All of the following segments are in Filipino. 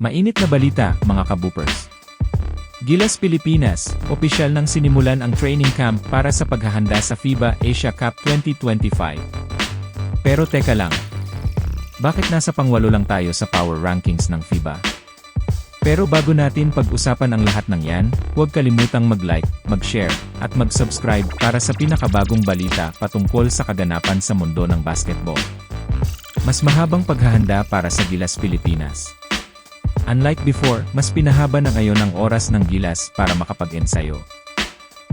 Mainit na balita, mga kabupers. Gilas Pilipinas, opisyal nang sinimulan ang training camp para sa paghahanda sa FIBA Asia Cup 2025. Pero teka lang. Bakit nasa pangwalo lang tayo sa power rankings ng FIBA? Pero bago natin pag-usapan ang lahat ng yan, huwag kalimutang mag-like, mag-share, at mag-subscribe para sa pinakabagong balita patungkol sa kaganapan sa mundo ng basketball. Mas mahabang paghahanda para sa Gilas Pilipinas. Unlike before, mas pinahaba na ngayon ang oras ng Gilas para makapag-ensayo.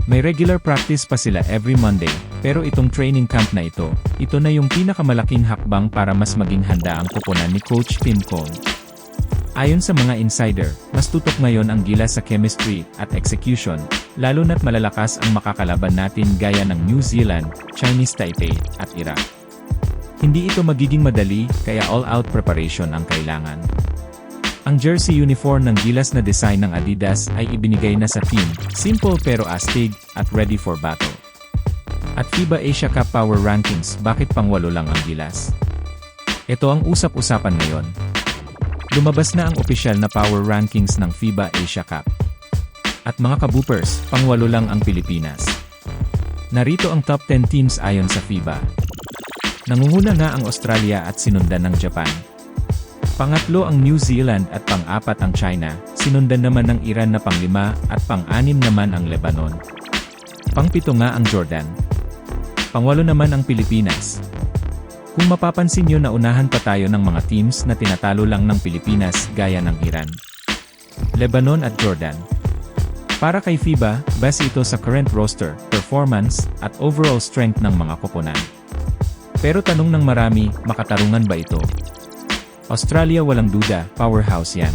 May regular practice pa sila every Monday, pero itong training camp na ito, ito na yung pinakamalaking hakbang para mas maging handa ang kuponan ni Coach Tim Cone. Ayon sa mga insider, mas tutok ngayon ang Gilas sa chemistry at execution, lalo na't malalakas ang makakalaban natin gaya ng New Zealand, Chinese Taipei, at Iraq. Hindi ito magiging madali, kaya all-out preparation ang kailangan. Ang jersey uniform ng Gilas na design ng Adidas ay ibinigay na sa team, simple pero astig, at ready for battle. At FIBA Asia Cup Power Rankings, bakit pangwalo lang ang Gilas? Ito ang usap-usapan ngayon. Lumabas na ang opisyal na power rankings ng FIBA Asia Cup. At mga kabupers, pangwalo lang ang Pilipinas. Narito ang top 10 teams ayon sa FIBA. Nangunguna nga ang Australia at sinundan ng Japan. Pangatlo ang New Zealand at pang-apat ang China, sinundan naman ng Iran na panglima at pang-anim naman ang Lebanon. Pangpito nga ang Jordan. Pangwalo naman ang Pilipinas. Kung mapapansin nyo na unahan pa tayo ng mga teams na tinatalo lang ng Pilipinas gaya ng Iran, Lebanon at Jordan. Para kay FIBA, base ito sa current roster, performance, at overall strength ng mga koponan. Pero tanong ng marami, makatarungan ba ito? Australia walang duda, powerhouse yan.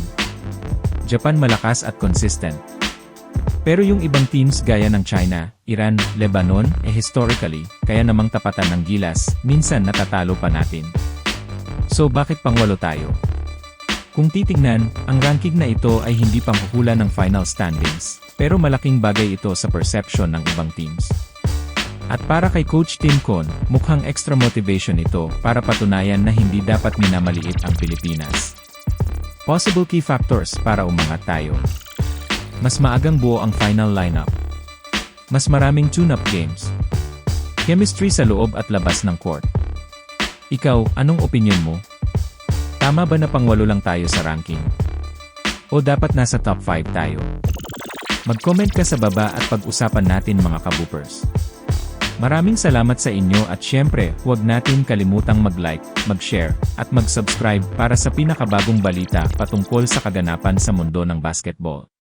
Japan malakas at consistent. Pero yung ibang teams gaya ng China, Iran, Lebanon, eh historically, kaya namang tapatan ng gilas, minsan natatalo pa natin. So bakit pangwalo tayo? Kung titingnan, ang ranking na ito ay hindi panghuhula ng final standings, pero malaking bagay ito sa perception ng ibang teams. At para kay Coach Tim Con, mukhang extra motivation ito para patunayan na hindi dapat minamaliit ang Pilipinas. Possible key factors para umangat tayo. Mas maagang buo ang final lineup. Mas maraming tune-up games. Chemistry sa loob at labas ng court. Ikaw, anong opinion mo? Tama ba na pangwalo lang tayo sa ranking? O dapat nasa top 5 tayo? Mag-comment ka sa baba at pag-usapan natin mga kabupers. Maraming salamat sa inyo at syempre, huwag natin kalimutang mag-like, mag-share, at mag-subscribe para sa pinakabagong balita patungkol sa kaganapan sa mundo ng basketball.